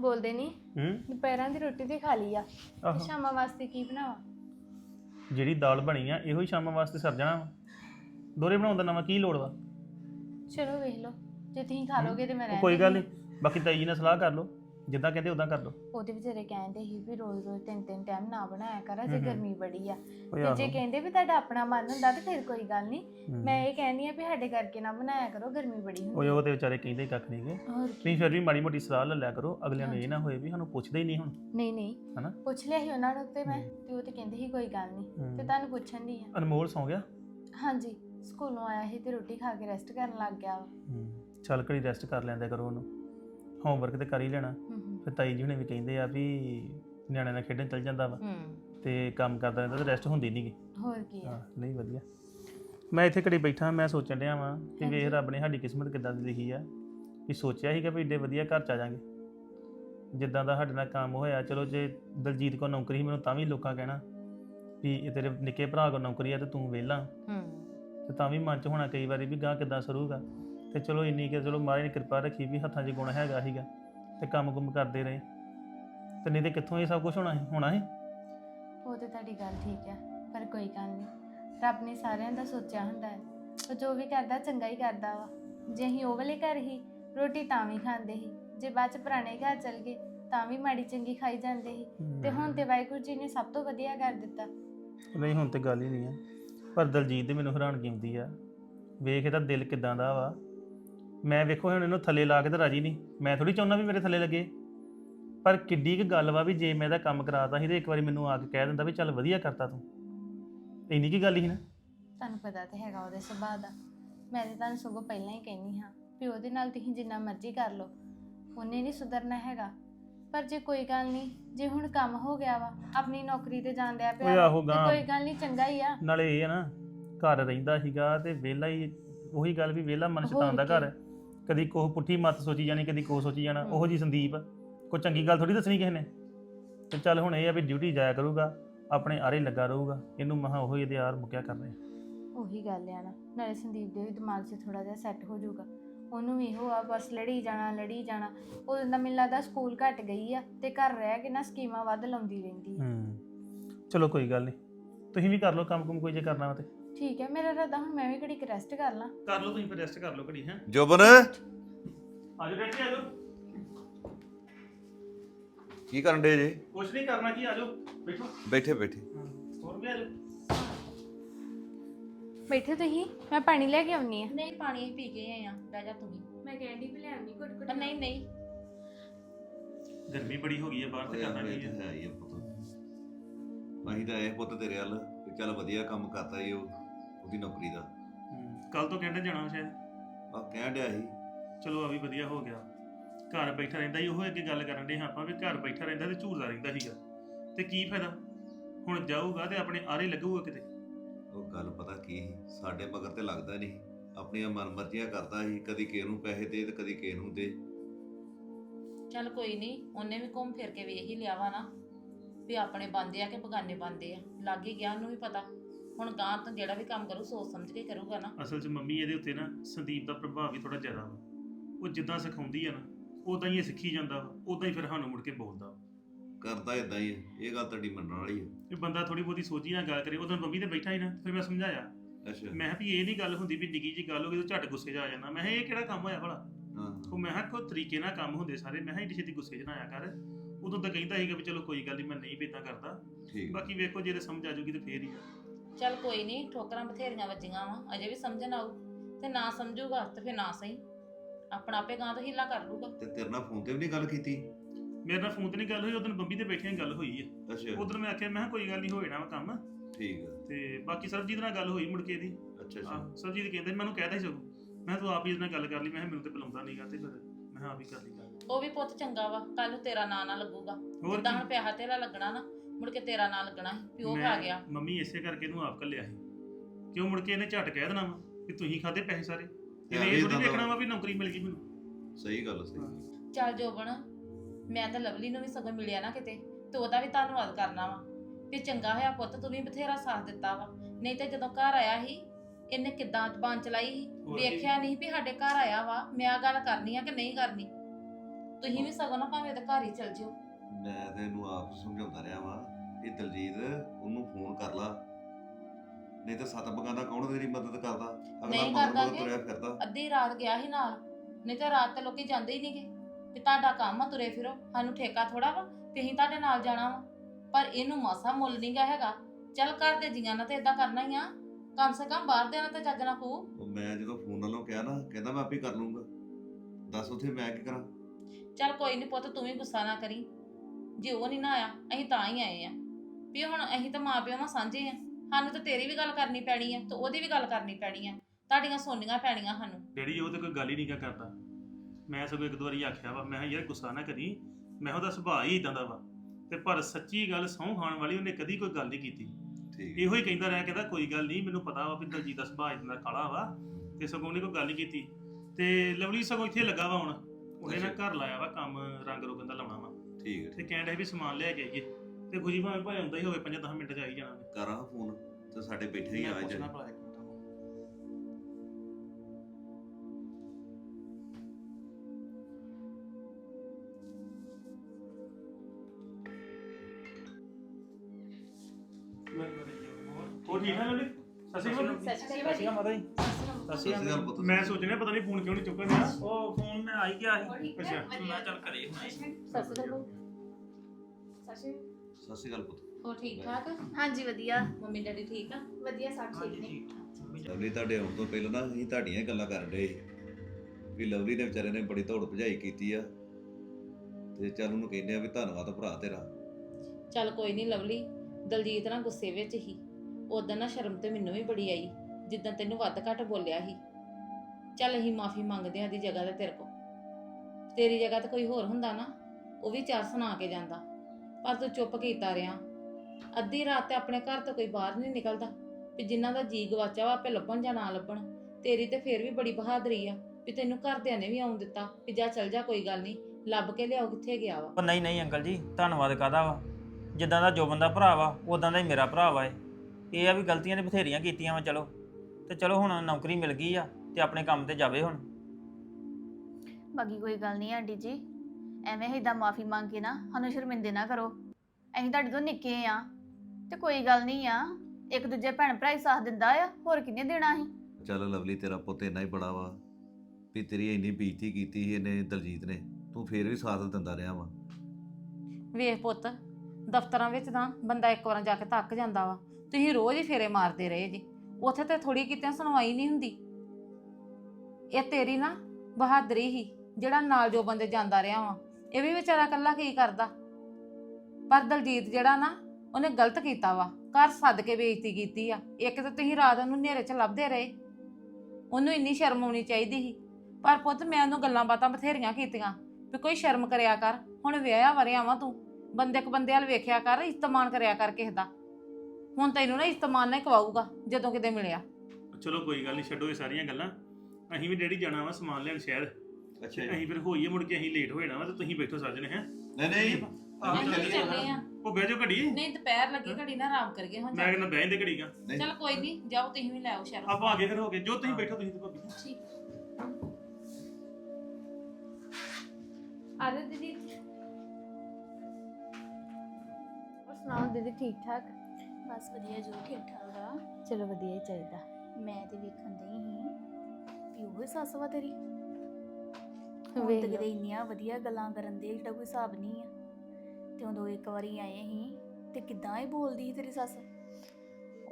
ਬੋਲਦੇ ਨਹੀਂ ਹੂੰ? ਦੁਪਹਿਰਾਂ ਦੀ ਰੋਟੀ ਤੇ ਖਾ ਲਈ ਆ। ਤੇ ਆਹੋ। ਸ਼ਾਮਾਂ ਵਾਸਤੇ ਕੀ ਬਣਾਵਾਂ? ਜਿਹੜੀ ਦਾਲ ਬਣੀ ਆ ਇਹੋ ਹੀ ਸ਼ਾਮਾਂ ਵਾਸਤੇ ਸਰ ਜਾਣਾ ਵਾ। ਦੋਰੇ ਬਣਾਉਣ ਦਾ ਨਵਾਂ ਕੀ ਲੋੜ ਵਾ? ਚਲੋ ਵੇਖ ਲਓ। ਜੇ ਤੁਸੀਂ ਖਾ ਲੋਗੇ ਤੇ ਮੈਂ ਉਹ ਰਹਿ ਕੋਈ ਗੱਲ ਨਹੀਂ ਬਾਕੀ ਤਾਈ ਜੀ ਨਾਲ ਸਲਾਹ ਕਰ ਲਓ। ਜਿੱਦਾਂ ਕਹਿੰਦੇ ਉਦਾਂ ਕਰ ਲਓ। ਉਹਦੇ ਵਿਚਾਰੇ ਕਹਿੰਦੇ ਸੀ ਵੀ ਰੋਜ਼ ਰੋਜ਼ ਤਿੰਨ ਤਿੰਨ ਟਾਈਮ ਨਾ ਬਣਾਇਆ ਕਰ ਹਮ। ਗਰਮੀ ਬੜੀ ਆ। ਓਏ ਤੇ ਜੇ ਆਹੋ। ਕਹਿੰਦੇ ਵੀ ਤੁਹਾਡਾ ਆਪਣਾ ਮਨ ਹੁੰਦਾ ਤੇ ਫਿਰ ਕੋਈ ਗੱਲ ਨਹੀਂ। ਮੈਂ ਇਹ ਕਹਿੰਦੀ ਆ ਵੀ ਸਾਡੇ ਕਰਕੇ ਨਾ ਬਣਾਇਆ ਕਰੋ ਗਰਮੀ ਬੜੀ ਹੁੰਦੀ ਓਏ ਉਹ ਤੇ ਵਿਚਾਰੇ ਕਹਿੰਦੇ ਕੱਖ ਨਹੀਂ ਗੇ। ਹੋਰ ਕੀ। ਤੁਸੀਂ ਫਿਰ ਵੀ ਮਾੜੀ ਮੋਟੀ ਸਲਾਹ ਲੈ ਲਿਆ ਕਰੋ ਅਗਲਿਆਂ ਨੂੰ ਇਹ ਨਾ ਹੋਏ ਵੀ ਸਾਨੂੰ ਪੁੱਛਦੇ ਹੀ ਨਹੀਂ ਹੁਣ। ਨਹੀਂ ਨਹੀਂ। ਹਨਾ? ਪੁੱਛ ਲਿਆ ਸੀ ਉਹਨਾਂ ਨੂੰ ਤੇ ਮੈਂ ਤੇ ਉਹ ਤੇ ਕਹਿੰਦੇ ਸੀ ਕੋਈ ਗੱਲ ਨਹੀਂ। ਤੇ ਤੁਹਾਨੂੰ ਪੁੱਛਣ ਦੀ ਆ। ਅਨਮੋਲ ਸੌਂ ਗਿਆ? ਹਾਂਜੀ। ਸਕੂਲੋਂ ਆਇਆ ਸੀ ਤੇ ਰੋਟੀ ਖਾ ਕੇ ਰੈਸਟ ਕਰਨ ਲੱਗ ਗਿਆ ਵਾ। ਚੱਲ ਘੜੀ ਰੈਸਟ ਕਰ ਲੈਂਦਿਆ ਕਰੋ ਉਹਨੂੰ। ਹੋਮਵਰਕ ਤੇ ਕਰ ਹੀ ਲੈਣਾ। ਫਿਰ ਤਾਈ ਜੀ ਹੁਣੇ ਵੀ ਕਹਿੰਦੇ ਆ ਵੀ ਨਿਆਣੇ ਨਾਲ ਖੇਡਣ ਚੱਲ ਜਾਂਦਾ ਵਾ ਹੂੰ। ਤੇ ਕੰਮ ਕਰਦਾ ਰਹਿੰਦਾ ਤੇ ਰੈਸਟ ਹੁੰਦੀ ਨਹੀਂਗੀ ਹੋਰ ਕੀ ਆ? ਹਾਂ ਨਹੀਂ ਵਧੀਆ। ਮੈਂ ਇੱਥੇ ਘੜੀ ਬੈਠਾ ਮੈਂ ਸੋਚਣ ਡਿਆ ਵਾਂ ਕਿ ਵੇਖ। ਰੱਬ ਨੇ ਸਾਡੀ ਕਿਸਮਤ ਕਿੱਦਾਂ ਦੀ ਲਿਖੀ ਆ। ਵੀ ਸੋਚਿਆ ਸੀਗਾ ਵੀ ਏਡੇ ਵਧੀਆ ਘਰ ਚ ਆ ਜਾਾਂਗੇ। ਜਿੱਦਾਂ ਦਾ ਸਾਡੇ ਨਾਲ ਕੰਮ ਹੋਇਆ ਚਲੋ ਜੇ ਦਲਜੀਤ ਕੋ ਨੌਕਰੀ ਸੀ ਮੈਨੂੰ ਤਾਂ ਵੀ ਲੋਕਾਂ ਕਹਿਣਾ ਵੀ ਇਹ ਤੇਰੇ ਨਿੱਕੇ ਭਰਾ ਕੋ ਨੌਕਰੀ ਆ ਤੇ ਤੂੰ ਵਿਹਲਾ। ਹੂੰ। ਤੇ ਤਾਂ ਵੀ ਮਨ ਚ ਹੋਣਾ ਕਈ ਵਾਰੀ ਵੀ ਗਾਂ ਕਿੱਦਾਂ ਸਰੂਗਾ। ਤੇ ਚਲੋ ਇੰਨੀ ਕਿ ਚਲੋ ਮਹਾਰਾਜ ਨੇ ਕਿਰਪਾ ਰੱਖੀ ਵੀ ਹੱਥਾਂ 'ਚ ਗੁਣ ਹੈਗਾ ਸੀਗਾ ਤੇ ਕੰਮ ਕੁਮ ਕਰਦੇ ਰਹੇ। ਤੇ ਨਹੀਂ ਤੇ ਕਿੱਥੋਂ ਇਹ ਸਭ ਕੁਝ ਹੋਣਾ ਸੀ? ਹੋਣਾ ਸੀ? ਉਹ ਤੇ ਤੁਹਾਡੀ ਗੱਲ ਠੀਕ ਹੈ ਪਰ ਕੋਈ ਗੱਲ ਨਹੀਂ। ਰੱਬ ਨੇ ਸਾਰਿਆਂ ਦਾ ਸੋਚਿਆ ਹੁੰਦਾ ਹੈ। ਉਹ ਜੋ ਵੀ ਕਰਦਾ ਚੰਗਾ ਹੀ ਕਰਦਾ ਵਾ। ਜੇ ਅਸੀਂ ਉਹ ਵਾਲੇ ਘਰ ਹੀ ਰੋਟੀ ਤਾਂ ਵੀ ਖਾਂਦੇ ਸੀ। ਜੇ ਬਾਅਦ ਚ ਪੁਰਾਣੇ ਘਰ ਚਲ ਗਏ ਤਾਂ ਵੀ ਮਾੜੀ ਚੰਗੀ ਖਾਈ ਜਾਂਦੇ ਸੀ। ਤੇ ਹੁਣ ਤੇ ਵਾਹਿਗੁਰੂ ਜੀ ਨੇ ਸਭ ਤੋਂ ਵਧੀਆ ਕਰ ਦਿੱਤਾ। ਨਹੀਂ ਹੁਣ ਤੇ ਗੱਲ ਹੀ ਨਹੀਂ ਆ। ਪਰ ਦਲਜੀਤ ਦੇ ਮੈਨੂੰ ਹੈਰਾਨਗੀ ਆਉਂਦੀ ਆ। ਵੇਖ ਇਹਦਾ ਦਿਲ ਕਿਦਾਂ ਦਾ ਵਾ। ਮੈਂ ਵੇਖੋ ਹੁਣ ਇਹਨੂੰ ਥੱਲੇ ਲਾ ਕੇ ਤਾਂ ਰਾਜੀ ਨਹੀਂ। ਮੈਂ ਥੋੜੀ ਚਾਹੁੰਦਾ ਵੀ ਮੇਰੇ ਥੱਲੇ ਲੱਗੇ। ਪਰ ਕਿੱਡੀ ਕੁ ਗੱਲ ਵਾ ਵੀ ਜੇ ਮੈਂ ਇਹਦਾ ਕੰਮ ਕਰਾਤਾ ਸੀ ਤੇ ਇੱਕ ਵਾਰੀ ਮੈਨੂੰ ਆ ਕੇ ਕਹਿ ਦਿੰਦਾ ਵੀ ਚੱਲ ਵਧੀਆ ਕਰਤਾ ਤੂੰ। ਇੰਨੀ ਕੀ ਗੱਲ ਸੀ ਨਾ? ਤੁਹਾਨੂੰ ਪਤਾ ਤੇ ਹੈਗਾ ਉਹਦੇ ਸੁਭਾਅ ਦਾ। ਮੈਂ ਤੇ ਤੁਹਾਨੂੰ ਸਗੋਂ ਪਹਿਲਾਂ ਹੀ ਕਹਿਨੀ ਹਾਂ ਵੀ ਉਹਦੇ ਨਾਲ ਤੁਸੀਂ ਜਿੰਨਾ ਮਰਜ਼ੀ ਕਰ ਲਓ। ਉਹਨੇ ਨਹੀਂ ਸੁਧਰਨਾ ਹੈਗਾ। ਪਰ ਜੇ ਕੋਈ ਗੱਲ ਨਹੀਂ ਜੇ ਹੁਣ ਕੰਮ ਹੋ ਗਿਆ ਵਾ ਆਪਣੀ ਨੌਕਰੀ ਤੇ ਪਿਆ ਓਏ ਵਾ, ਆਹੋ ਤੇ ਗਾਂ। ਕੋਈ ਗੱਲ ਨਹੀਂ ਚੰਗਾ ਹੀ ਆ। ਨਾਲੇ ਇਹ ਆ ਨਾ ਘਰ ਰਹਿੰਦਾ ਸੀਗਾ ਤੇ ਵਿਹਲਾ ਹੀ ਉਹੀ ਗੱਲ ਵੀ ਵਿਹਲਾ ਮਨ ਹੋਰ ਸ਼ੈਤਾਨ ਦਾ ਕੀ। ਘਰ। ਹੈ। ਕਦੀ ਕੋਹ ਪੁੱਠੀ ਮੱਤ ਸੋਚੀ ਜਾਣੀ ਕਦੀ ਕੋਹ ਸੋਚੀ ਜਾਣਾ। ਉਹੋ ਜੀ ਸੰਦੀਪ। ਕੋਈ ਚੰਗੀ ਗੱਲ ਥੋੜੀ ਦੱਸਣੀ ਕਿਸੇ ਨੇ? ਤੇ ਚੱਲ ਹੁਣ ਇਹ ਆ ਵੀ ਡਿਊਟੀ ਜਾਇਆ ਕਰੂਗਾ ਆਪਣੇ ਆਰੇ ਲੱਗਾ ਰਹੂਗਾ ਇਹਨੂੰ ਮਹਾ ਉਹੀ ਇਹਦੇ ਆਰ ਮੁਕਿਆ ਕਰਨੇ। ਉਹੀ ਗੱਲ ਆ ਨਾ ਨਾਲੇ ਸੰਦੀਪ ਦੇ ਵੀ ਦਿਮਾਗ 'ਚ ਥੋੜਾ ਜਿਹਾ ਸੈੱਟ ਹੋ ਜਾਊਗਾ। ਉਹਨੂੰ ਵੀ ਇਹੋ ਆ ਬਸ ਲੜੀ ਜਾਣਾ ਲੜੀ ਜਾਣਾ। ਉਹ ਦਾ ਮੈਨੂੰ ਲੱਗਦਾ ਸਕੂਲ ਘਟ ਗਈ ਆ ਤੇ ਘਰ ਰਹਿ ਕੇ ਨਾ ਸਕੀਮਾਂ ਵੱਧ ਲਾਉਂਦੀ ਰਹਿੰਦੀ ਆ। ਹੂੰ ਚਲੋ ਕੋਈ ਗੱਲ ਨਹੀਂ ਤੁਸੀਂ ਵੀ ਕਰ ਲਓ ਕੰਮ ਕੁਮ ਕੋਈ ਜੇ ਕਰਨਾ ਵਾ ਤੇ। ਠੀਕ ਹੈ ਮੇਰਾ ਇਰਾਦਾ ਹੁਣ ਮੈਂ ਵੀ ਘੜੀ ਰੈਸਟ ਕਰ ਲਾਂ। ਕਰ ਲਓ ਤੁਸੀਂ ਫਿਰ ਰੈਸਟ ਕਰ ਲਓ ਘੜੀ ਹੈ। ਜੋਬਨ। ਆਜੋ ਡੈਡੀ ਆਜੋ ਕੀ ਕਰਨ ਡੇ ਜੇ? ਕੁਛ ਨਹੀਂ ਕਰਨਾ ਕੀ ਆਜੋ ਬੈਠੋ। ਬੈਠੇ ਬੈਠੇ। ਹੋਰ ਵੀ ਆਜੋ ਬੈਠੇ ਤੁਸੀਂ? ਮੈਂ ਪਾਣੀ ਲੈ ਕੇ ਆਉਣੀ ਆ। ਨਹੀਂ ਪਾਣੀ ਅਸੀਂ ਪੀ ਕੇ ਆਏ ਆ। ਬਹਿ ਜਾ ਤੂੰ ਵੀ। ਮੈਂ ਕਹਿੰਦੀ ਵੀ ਲੈ ਆਉਣੀ ਘੁੱਟ ਪਰ ਨਹੀਂ ਨਹੀਂ। ਗਰਮੀ ਬੜੀ ਹੋ ਗਈ ਹੈ ਬਾਹਰ ਤੇ ਕਰਨਾ ਕੀ ਹੈ ਹੈ ਹੀ ਆ ਪੁੱਤ। ਅਸੀਂ ਤਾਂ ਇਹ ਪੁੱਤ ਤੇਰੇ ਵੱਲ ਵੀ ਚੱਲ ਵਧੀਆ ਕੰਮ ਕਰਤਾ ਈ ਉਹ। ਉਹਦੀ ਨੌਕਰੀ ਦਾ। ਕੱਲ ਤੋਂ ਕਹਿੰਦੇ ਜਾਣਾ ਸ਼ਾਇਦ? ਆ ਕਹਿਣ ਡਿਆ ਸੀ। ਚਲੋ ਆ ਵੀ ਵਧੀਆ ਹੋ ਗਿਆ। ਘਰ ਬੈਠਾ ਰਹਿੰਦਾ ਹੀ ਉਹ ਅੱਗੇ ਗੱਲ ਕਰਨ ਦੇ ਆਪਾਂ ਵੀ ਘਰ ਬੈਠਾ ਰਹਿੰਦਾ ਤੇ ਝੂਰਦਾ ਰਹਿੰਦਾ ਸੀਗਾ। ਤੇ ਕੀ ਫਾਇਦਾ? ਹੁਣ ਜਾਊਗਾ ਤੇ ਆਪਣੇ ਆਰੇ ਲੱਗੂਗਾ ਕਿਤੇ। ਉਹ ਗੱਲ ਪਤਾ ਕੀ ਸੀ ਸਾਡੇ ਮਗਰ ਤੇ ਲੱਗਦਾ ਨਹੀਂ ਆਪਣੀਆਂ ਮਨਮਰਜ਼ੀਆਂ ਕਰਦਾ ਸੀ ਕਦੀ ਕਿਸੇ ਨੂੰ ਪੈਸੇ ਦੇ ਤੇ ਕਦੀ ਕਿਸੇ ਨੂੰ ਦੇ। ਚੱਲ ਕੋਈ ਨਹੀਂ ਉਹਨੇ ਵੀ ਘੁੰਮ ਫਿਰ ਕੇ ਵੇਖ ਹੀ ਲਿਆ ਵਾ ਨਾ। ਵੀ ਆਪਣੇ ਬੰਦੇ ਆ ਕਿ ਬਗਾਨੇ ਬੰਦੇ ਆ। ਲੱਗ ਹੀ ਗਿਆ ਉਹਨੂੰ ਵੀ ਪਤਾ। ਹੁਣ ਗਾਂ ਤੋਂ ਜਿਹੜਾ ਵੀ ਕੰਮ ਕਰੂ ਸੋਚ ਸਮਝ ਕੇ ਕਰੂਗਾ ਨਾ। ਅਸਲ 'ਚ ਮੰਮੀ ਇਹਦੇ ਉੱਤੇ ਨਾ ਸੰਦੀਪ ਦਾ ਪ੍ਰਭਾਵ ਵੀ ਥੋੜਾ ਜ਼ਿਆਦਾ ਵਾ। ਉਹ ਜਿੱਦਾਂ ਸਿਖਾਉਂਦੀ ਆ ਨਾ ਉਦਾਂ ਹੀ ਇਹ ਸਿੱਖੀ ਜਾਂਦਾ ਵਾ ਉਦਾਂ ਹੀ ਫਿਰ ਸਾਨੂੰ ਮੁੜ ਕੇ ਬੋਲਦਾ ਵਾ। ਕਰਦਾ ਇਦਾਂ ਹੀ। ਇਹ ਗੱਲ ਤੁਹਾਡੀ ਮੰਨਣ ਵਾਲੀ ਹੈ ਇਹ ਬੰਦਾ ਥੋੜੀ ਬਹੁਤੀ ਸੋਚੀ ਨਾ ਗੱਲ ਕਰੇ ਉਦੋਂ ਮੰਮੀ ਤੇ ਬੈਠਾ ਹੀ ਨਾ ਫਿਰ ਮੈਂ ਸਮਝਾਇਆ। ਅੱਛਾ। ਮੈਂ ਕਿਹਾ ਵੀ ਇਹ ਨਹੀਂ ਗੱਲ ਹੁੰਦੀ ਵੀ ਨਿੱਕੀ ਜੀ ਗੱਲ ਹੋ ਗਈ ਤਾਂ ਝੱਟ ਗੁੱਸੇ 'ਚ ਆ ਜਾਂਦਾ। ਮੈਂ ਕਿਹਾ ਇਹ ਕਿਹੜਾ ਕੰਮ ਹੋਇਆ ਭਲਾ? ਹਾਂ। ਉਹ ਮੈਂ ਕਿਹਾ ਕੋਈ ਤਰੀਕੇ ਨਾਲ ਕੰਮ ਹੁੰਦੇ ਸਾਰੇ। ਮੈਂ ਕਿਹਾ ਏਡੀ ਛੇਤੀ ਗੁੱਸੇ 'ਚ ਨਾ ਆਇਆ ਕਰ। ਉਦੋਂ ਤਾਂ ਕਹਿੰਦਾ ਸੀਗਾ ਵੀ ਚਲੋ ਕੋਈ ਗੱਲ ਨਹੀਂ ਮੈਂ ਨਹੀਂ ਵੀ ਏਦਾਂ ਕਰਦਾ। ਠੀਕ। ਬਾਕੀ ਵੇਖੋ ਜੇ ਤੇ ਸਮਝ ਆ ਜਾਊਗੀ ਤੇ ਫੇਰ ਹੀ ਆ। ਚੱਲ ਕੋਈ ਨਹੀਂ ਠੋਕਰਾਂ ਬਥੇਰੀਆਂ ਵੱਜੀਆਂ ਵਾ ਅਜੇ ਵੀ ਸਮਝਣ ਆਊ। ਤੇ ਨਾ ਸਮਝੂਗਾ ਤੇ ਫਿਰ ਨਾ ਸਹੀ। ਆਪਣਾ ਆਪੇ ਗਾਂ ਤੋਂ ਹੀਲਾ ਕਰ ਲੂਗਾ ਤੇ ਤੇਰੇ ਨਾਲ ਫੋਨ ਤੇ ਵੀ ਨਹੀਂ ਗੱਲ ਕੀਤੀ? ਮੇਰੇ ਨਾਲ ਫੋਨ ਤੇ ਨਹੀਂ ਗੱਲ ਹੋਈ ਉਦੋਂ ਬੰਬੀ ਤੇ ਬੈਠਿਆਂ ਗੱਲ ਹੋਈ ਆ। ਅੱਛਾ। ਉਦੋਂ ਮੈਂ ਆਖਿਆ ਮੈਂ ਕਿਹਾ ਕੋਈ ਗੱਲ ਨਹੀਂ ਹੋ ਜਾਣਾ ਵਾ ਕੰਮ। ਠੀਕ ਆ। ਤੇ ਬਾਕੀ ਸਰਬਜੀਤ ਨਾਲ ਗੱਲ ਹੋਈ ਮੁੜ ਕੇ ਦੀ ਅੱਛਾ ਅੱਛਾ। ਸਰਬਜੀਤ ਕਹਿੰਦਾ ਮੈਨੂੰ ਕਹਿਦਾ ਸੀ ਸਗੋਂ। ਮੈਂ ਕਿਹਾ ਤੂੰ ਆਪ ਹੀ ਇਹਦੇ ਨਾਲ ਗੱਲ ਕਰ ਲਈ ਮੈਂ ਕਿਹਾ ਮੈਨੂੰ ਤੇ ਬੁਲਾਉਂਦਾ ਨਹੀਂਗਾ ਤੇ ਫਿਰ ਮੈਂ ਕਿਹਾ ਆਪ ਹੀ ਕਰ ਲਈ ਗੱਲ। ਉਹ ਵੀ ਪੁੱਤ ਚੰਗਾ ਵਾ ਕੱਲ ਨੂੰ ਤੇਰਾ ਨਾਂ ਨਾ ਲੱਗੂਗਾ। ਹੋਰ ਜਿੱਦਾਂ? ਹੁਣ ਪਿਆਹਾ ਤੇਰਾ ਲੱਗਣਾ ਨਾ ਮੁੜ ਕੇ ਤੇਰਾ ਨਾਂ ਲੱਗਣਾ ਸੀ ਵੀ ਉਹ ਮੈਂ- ਖਾ ਗਿਆ। ਮੰਮੀ ਇਸੇ ਕਰਕੇ ਇਹਨੂੰ ਆਪ ਕੱਲਿਆ ਸੀ। ਕਿਉਂ ਮੁੜ ਕੇ ਇਹਨੇ ਝਟ ਕਹਿ ਦੇਣਾ ਵਾ ਕਿ ਤੁਸੀਂ ਖਾਦੇ ਪੈਸੇ ਸਾਰੇ? ਇਹਨੇ ਵੀ ਇਹ ਥੋੜੀ ਏਦਾਂ ਦਾ- ਵੇਖਣਾ ਵਾ ਵੀ ਨੌਕਰੀ ਮਿਲ ਗਈ ਮੈਨੂੰ। ਸਹੀ ਗੱਲ ਸਹੀ ਚੱਲ ਜੋਬਨ ਮੈਂ ਤਾਂ ਲਵਲੀ ਨੂੰ ਵੀ ਸਗੋਂ ਮਿਲਿਆ ਨਾ ਕਿਤੇ ਤੇ ਉਹਦਾ ਵੀ ਧੰਨਵਾਦ ਕਰਨਾ ਵਾ ਵੀ ਚੰਗਾ ਹੋਇਆ ਪੁੱਤ ਤੂੰ ਵੀ ਬਥੇਰਾ ਸਾਥ ਦਿੱਤਾ ਵਾ। ਨਹੀਂ ਤੇ ਜਦੋਂ ਘਰ ਆਇਆ ਸੀ ਇਹਨੇ ਕਿੱਦਾਂ ਜ਼ਬਾਨ ਚਲਾਈ ਸੀ? ਹੋਰ ਕੀ? ਵੇਖਿਆ ਨਹੀਂ ਵੀ ਸਾਡੇ ਘਰ ਆਇਆ ਵਾ ਮੈਂ ਆ ਗੱਲ ਕਰਨੀ ਆ ਕਿ ਨਹੀਂ ਕਰਨੀ? ਤੁਸੀਂ ਵੀ ਸਗੋਂ ਨਾ ਭਾਵੇਂ ਉਹਦੇ ਘਰ ਹੀ ਚਲ ਜਿਓ। ਮੈਂ ਤੇ ਇਹਨੂੰ ਆਪ ਸਮਝਾਉਂਦਾ ਰਿਹਾ ਵਾਂ ਕਿ ਦਲਜੀਤ ਉਹਨੂੰ ਫੋਨ ਕਰ ਲਾ। ਨਹੀਂ ਤਾਂ ਸੱਤ ਬਗਾਨਾ ਕੌਣ ਤੇਰੀ ਮਦਦ ਕਰਦਾ? ਅਗਲਾ ਨਹੀਂ ਮਗਰ ਕਰਦਾ ਮਗਰ ਕਿ- ਤੁਰਿਆ ਫਿਰਦਾ। ਅੱਧੀ ਰਾਤ ਗਿਆ ਸੀ ਨਾਲ। ਨਹੀਂ ਤਾਂ ਰਾਤ ਤੇ ਲੋਕੀ ਜਾਂਦੇ ਹੀ ਨਹੀਂਗੇ। ਵੀ ਤੁਹਾਡਾ ਕੰਮ ਆ ਤੁਰੇ ਫਿਰੋ। ਸਾਨੂੰ ਠੇਕਾ ਥੋੜਾ ਵਾ ਤੇ ਅਸੀਂ ਤੁਹਾਡੇ ਨਾਲ ਜਾਣਾ ਵਾ। ਪਰ ਇਹਨੂੰ ਮਾਸਾ ਮੁੱਲ ਨਹੀਂਗਾ ਹੈਗਾ। ਚੱਲ ਘਰ ਦੇ ਜੀਆਂ ਨਾਲ ਤੇ ਇਦਾਂ ਕਰਨਾ ਹੀ ਆ। ਕਮ ਸੇ ਕਮ ਬਾਹਰ ਦੇ ਨਾਲ ਤੇ ਚੱਜ ਨਾ ਖੂ। ਉਹ ਮੈਂ ਜਦੋਂ ਫੋਨ ਨਾਲੋਂ ਕਿਹਾ ਨਾ ਕਹਿੰਦਾ ਮੈਂ ਆਪੇ ਕਰ ਲੂੰਗਾ ਦੱਸ ਉੱਥੇ ਮੈਂ ਕੀ ਕਰਾਂ? ਚੱਲ ਕੋਈ ਨਹੀਂ ਪੁੱਤ ਤੂੰ ਵੀ ਗੁੱਸਾ ਨਾ ਕਰੀ। ਜੇ ਉਹ ਨਹੀਂ ਨਾ ਆਇਆ ਅਸੀਂ ਤਾਂ ਹੀ ਆਏ ਆ। ਵੀ ਹੁਣ ਅਸੀਂ ਤਾਂ ਮਾਂ ਪਿਓ ਨਾਲ ਸਾਂਝੇ ਆ। ਸਾਨੂੰ ਤਾਂ ਤੇਰੀ ਵੀ ਗੱਲ ਕਰਨੀ ਪੈਣੀ ਆ ਤੇ ਉਹਦੀ ਵੀ ਗੱਲ ਕਰਨੀ ਪੈਣੀ ਆ। ਤੁਹਾਡੀਆਂ ਸੋਨੀਆਂ ਪੈਣੀਆਂ ਸਾਨੂੰ। ਡੈਡੀ ਉਹ ਤੇ ਕੋਈ ਗੱਲ ਹੀ ਨਹੀਂ ਕਰਦਾ। ਮੈਂ ਸਗੋਂ ਇੱਕ ਦੋ ਵਾਰੀ ਆਖਿਆ ਵਾ ਮੈਂ ਕਿਹਾ ਯਾਰ ਗੁੱਸਾ ਨਾ ਕਰੀ। ਮੈਂ ਉਹਦਾ ਸੁਭਾਅ ਹੀ ਇਦਾਂ ਦਾ ਵਾ। ਤੇ ਪਰ ਸੱਚੀ ਗੱਲ ਸਹੁੰ ਖਾਣ ਵਾਲੀ ਉਹਨੇ ਕਦੀ ਕੋਈ ਗੱਲ ਨਹੀਂ ਕੀਤੀ। ਠੀਕ ਇਹੋ ਹੀ ਕਹਿੰਦਾ ਰਿਹਾ ਕਹਿੰਦਾ ਕੋਈ ਗੱਲ ਨਹੀਂ ਮੈਨੂੰ ਪਤਾ ਵਾ ਵੀ ਦਲਜੀਤ ਦਾ ਸੁਭਾਅ ਇਦਾਂ ਦਾ ਕਾਲਾ ਵਾ ਤੇ ਸਗੋਂ ਉਹਨੇ ਕੋਈ ਗੱਲ ਨਹੀਂ ਕੀਤੀ। ਤੇ ਲਵਲੀ ਸਗੋਂ ਇੱਥੇ ਲੱਗਾ ਵਾ ਹੁਣ। ਉਹਨੇ ਨਾ ਘਰ ਲਾਇਆ ਵਾ ਕੰਮ ਰੰਗ ਰੋਗਨ ਦਾ ਲਾਉਣਾ ਵਾ। ਠੀਕ ਹੈ ਤੇ ਕਹਿਣ ਡਿਆ ਵੀ ਸਮਾਨ ਲੈ ਕੇ ਆਈਏ। ਤੇ ਖੁਸ਼ੀ ਭਾਵੇਂ ਭਾਵੇਂ ਹੁੰਦਾ ਹੀ ਹੋਵੇ 5-10 ਮਿੰਟ ਚ ਆ ਹੀ ਜਾਣਾ। ਉਹਨੇ। ਕਰਾਂ ਫੋਨ ਤੇ ਸਾਡੇ ਬੈਠੇ ਹੀ ਮੈਂ ਆ ਪੁੱਛਣਾ ਜਾ ਭਲਾ ਇੱਕ ਮਿੰਟ। ਉਹਨੂੰ। ਉਹ ਠੀਕ ਹੈ ਲਵਲੀ ਸਸੀ ਸਤਿ ਸ਼੍ਰੀ ਅਕਾਲ। ਮਾਤਾ ਜੀ। ਸਤਿ ਸ਼੍ਰੀ ਅਕਾਲ ਪੁੱਤ। ਮੈਂ ਨਹੀਂ ਫੋਨ ਕਿਉਂ ਨਹੀਂ ਚੁੱਕਣ ਡਿਆ। ਉਹ ਫੋਨ ਮੈਂ ਆਈ ਗਿਆ ਸੀ। ਅੱਛਾ। ਮੈਂ ਚੱਲ ਘਰੇ ਹੁਣੇ ਸਤਿ ਸ਼੍ਰੀ ਅਕਾਲ। ਪੁੱਤ। ਹੋਰ ਠੀਕ ਠਾਕ? ਹਾਂਜੀ ਵਧੀਆ। ਮੰਮੀ ਡੈਡੀ ਠੀਕ ਆ? ਵਧੀਆ ਸਭ ਹਾਂਜੀ ਠੀਕ ਠਾਕ ਲਵਲੀ ਤੁਹਾਡੇ ਆਉਣ ਤੋਂ ਪਹਿਲਾਂ ਨਾ ਅਸੀਂ ਤੁਹਾਡੀਆਂ ਹੀ ਗੱਲਾਂ ਕਰਨ ਰਹੇ ਵੀ ਲਵਲੀ ਨੇ ਵਿਚਾਰੇ ਨੇ ਬੜੀ ਧੌੜ ਭਜਾਈ ਕੀਤੀ ਆ। ਤੇ ਚੱਲ ਉਹਨੂੰ ਕਹਿੰਦੇ ਆ ਵੀ ਧੰਨਵਾਦ ਭਰਾ ਤੇਰਾ। ਚੱਲ ਕੋਈ ਨਹੀਂ ਲਵਲੀ ਦਲਜੀਤ ਨਾ ਗੁੱਸੇ ਵਿੱਚ ਹੀ ਉਦੋਂ ਨਾ ਸ਼ਰਮ ਤੇ ਮੈਨੂੰ ਵੀ ਬੜੀ ਆਈ ਜਿੱਦਾਂ ਤੈਨੂੰ ਵੱਧ ਘੱਟ ਬੋਲਿਆ ਸੀ। ਚੱਲ ਅਸੀਂ ਮਾਫੀ ਮੰਗਦੇ ਆਂ ਦੀ ਜਗ੍ਹਾ ਤੇ ਤੇਰੇ ਕੋ ਤੇਰੀ ਜਗ੍ਹਾ ਤੇ ਕੋਈ ਹੋਰ ਹੁੰਦਾ ਨਾ ਉਹ ਵੀ ਚਾਰ ਸੁਣਾ ਕੇ ਜਾਂਦਾ। ਪਰ ਤੂੰ ਚੁੱਪ ਕੀਤਾ ਰਿਆ ਅੱਧੀ ਰਾਤ ਤੇ ਆਪਣੇ ਘਰ ਤੋਂ ਕੋਈ ਬਾਹਰ ਨਹੀਂ ਨਿਕਲਦਾ। ਵੀ ਜਿਨ੍ਹਾਂ ਦਾ ਜੀ ਗਵਾਚਾ ਵਾ ਆਪੇ ਲੱਭਣ ਜਾਂ ਨਾ ਲੱਭਣ। ਤੇਰੀ ਤੇ ਫੇਰ ਵੀ ਬੜੀ ਬਹਾਦਰੀ ਆ ਵੀ ਤੈਨੂੰ ਘਰਦਿਆਂ ਨੇ ਵੀ ਆਉਣ ਦਿੱਤਾ ਵੀ ਜਾ ਚੱਲ ਜਾ ਕੋਈ ਗੱਲ ਨਹੀਂ ਲੱਭ ਕੇ ਲਿਆਓ ਕਿੱਥੇ ਗਿਆ ਵਾ। ਉਹ ਨਹੀਂ ਨਹੀਂ ਅੰਕਲ ਜੀ ਧੰਨਵਾਦ ਕਾਦਾ ਵਾ। ਜਿੱਦਾਂ ਦਾ ਜੋ ਬੰਦਾ ਭਰਾ ਵਾ ਉਦਾਂ ਦਾ ਹੀ ਮੇਰਾ ਭਰਾ ਵਾ ਇਹ। ਇਹ ਆ ਵੀ ਗਲਤੀਆਂ ਤੇ ਬਥੇਰੀਆਂ ਕੀਤੀਆਂ ਵਾ ਚਲੋ। ਤੇ ਚਲੋ ਹੁਣ ਨੌਕਰੀ ਮਿਲ ਗਈ ਆ ਤੇ ਆਪਣੇ ਕੰਮ ਤੇ ਜਾਵੇ ਹੁਣ। ਬਾਕੀ ਕੋਈ ਗੱਲ ਨਹੀਂ ਆਂਟੀ ਜੀ। ਐਵੇਂ ਇਦਾਂ ਮਾਫੀ ਮੰਗ ਕੇ ਨਾ ਸਾਨੂੰ ਸ਼ਰਮਿੰਦੇ ਨਾ ਕਰੋ। ਅਸੀਂ ਤੁਹਾਡੇ ਤੋਂ ਨਿੱਕੇ ਆ ਤੇ ਕੋਈ ਗੱਲ ਨਹੀਂ ਆ। ਇੱਕ ਦੂਜੇ ਭੈਣ ਭਰਾ ਹੀ ਸਾਥ ਦਿੰਦਾ ਆ ਹੋਰ ਕਿੰਨੇ ਦੇਣਾ ਅਸੀਂ? ਚੱਲ ਲਵਲੀ ਤੇਰਾ ਪੁੱਤ ਇੰਨਾ ਹੀ ਬੜਾ ਵਾ ਵੀ ਤੇਰੀ ਇੰਨੀ ਬੇਇੱਜ਼ਤੀ ਕੀਤੀ ਸੀ ਇਹਨੇ ਦਲਜੀਤ ਨੇ ਤੂੰ ਫੇਰ ਵੀ ਸਾਥ ਦਿੰਦਾ ਰਿਹਾ ਵਾ। ਵੇਖ ਪੁੱਤ ਦਫ਼ਤਰਾਂ ਵਿੱਚ ਤਾਂ ਬੰਦਾ ਇੱਕ ਵਾਰ ਜਾ ਕੇ ਥੱਕ ਜਾਂਦਾ ਵਾ ਤੁਸੀਂ ਰੋਜ਼ ਹੀ ਫੇਰੇ ਮਾਰਦੇ ਰਹੇ ਜੀ ਉੱਥੇ ਤੇ ਥੋੜੀ ਕਿਤੇ ਸੁਣਵਾਈ ਨਹੀਂ ਹੁੰਦੀ। ਇਹ ਤੇਰੀ ਨਾ ਬਹਾਦਰੀ ਹੀ ਜਿਹੜਾ ਨਾਲ ਜੋ ਬੰਦੇ ਜਾਂਦਾ ਰਿਹਾ ਵਾ। ਇਹ ਵੀ ਵਿਚਾਰਾ ਇਕੱਲਾ ਕੀ ਕਰਦਾ? ਪਰ ਦਲਜੀਤ ਜਿਹੜਾ ਨਾ, ਉਹਨੇ ਗਲਤ ਕੀਤਾ ਵਾ। ਘਰ ਸੱਦ ਕੇ ਬੇਇੱਜ਼ਤੀ ਕੀਤੀ ਆ। ਇੱਕ ਤਾਂ ਤੁਸੀਂ ਰਾਤ ਨੂੰ ਹਨੇਰੇ 'ਚ ਲੱਭਦੇ ਰਹੇ। ਉਹਨੂੰ ਇੰਨੀ ਸ਼ਰਮ ਆਉਣੀ ਚਾਹੀਦੀ ਸੀ। ਪਰ ਪੁੱਤ, ਮੈਂ ਉਹਨੂੰ ਗੱਲਾਂ ਬਾਤਾਂ ਬਥੇਰੀਆਂ ਕੀਤੀਆਂ ਵੀ ਕੋਈ ਸ਼ਰਮ ਕਰਿਆ ਕਰ। ਹੁਣ ਵਿਆਹਿਆ ਵਰਿਆ ਵਾਂ ਤੂੰ। ਬੰਦੇ ਕ ਬੰਦੇ ਵੱਲ ਵੇਖਿਆ ਕਰ ਇਸਤਮਾਨ ਕਰਿਆ ਕਰ ਕਿਸੇ ਦਾ। ਹੁਣ ਤੈਨੂੰ ਨਾ ਇਸਤਮਾਨ ਨਾ ਕਵਾਊਗਾ, ਜਦੋਂ ਕਿਤੇ ਮਿਲਿਆ। ਚਲੋ ਕੋਈ ਗੱਲ ਨਹੀਂ ਛੱਡੋ ਇਹ ਸਾਰੀਆਂ ਗੱਲਾਂ। ਅਸੀਂ ਵੀ ਡੈਡੀ ਜਾਣਾ ਵਾ ਸਮਾਨ ਲੈਣ ਸ਼ਹਿਰ। ਅੱਛਾ ਤੇ ਅਸੀਂ ਫਿਰ ਹੋਈਏ ਮੁੜ ਕੇ ਅਸੀਂ ਲੇਟ ਹੋ ਜਾਣਾ ਵਾ ਤੇ ਤੁਸੀਂ ਬੈਠੋ ਸਾਜਣੇ ਹੈ? ਨਹੀਂ ਨਹੀਂ। ਅਸੀਂ ਚੱਲੀਏ। ਚੱਲੇ ਆ ਉਹ ਬਹਿ ਜਾਓ ਘੜੀ ਨਹੀਂ ਦੁਪਹਿਰ ਲੱਗੀ ਘੜੀ ਨਾ ਆਰਾਮ ਕਰੀਏ। ਹੁਣ ਮੈਂ ਕਹਿੰਦਾ ਬਹਿ ਜਾਂਦੇ ਘੜੀ ਗਾ। ਨਹੀਂ। ਚਲ ਕੋਈ ਨਹੀਂ ਜਾਓ ਤੁਸੀਂ ਵੀ ਲੈ ਆਓ ਸ਼ਰਮ। ਆਪਾਂ ਅੱਗੇ ਫਿਰ ਹੋ ਗਏ। ਜੋ ਤੁਸੀਂ ਬੈਠੋ ਤੁਸੀਂ ਤੇ ਭਾਬੀ। ਠੀਕ। ਆ ਜਾਓ ਦੀਦੀ। ਹੋਰ ਸੁਣਾਓ ਦੀਦੀ ਠੀਕ ਠਾਕ? ਬਸ ਵਧੀਆ ਜੋ ਠੀਕ ਠਾਕ ਆ। ਚਲੋ ਵਧੀਆ ਹੀ ਚਾਹੀਦਾ। ਮੈਂ ਤੇ ਵੇਖਣ ਦਈ ਸੀ ਵੀ ਉਹ ਸੱਸ ਵਾ ਤੇਰੀ? ਹੁਣ ਵੇਖ ਤੇ ਲਓ। ਕਿਤੇ ਇੰਨੀਆਂ ਵਧੀਆ ਗੱਲਾਂ ਕਰਨ ਦੇ ਜਿਹੜਾ ਕੋਈ ਹਿਸਾਬ ਨਹੀਂ ਆ। ਤੇ ਉਦੋਂ ਇੱਕ ਵਾਰੀ ਆਏ ਸੀ ਤੇ ਕਿਦਾਂ ਇਹ ਬੋਲਦੀ ਸੀ ਤੇਰੀ ਸੱਸ?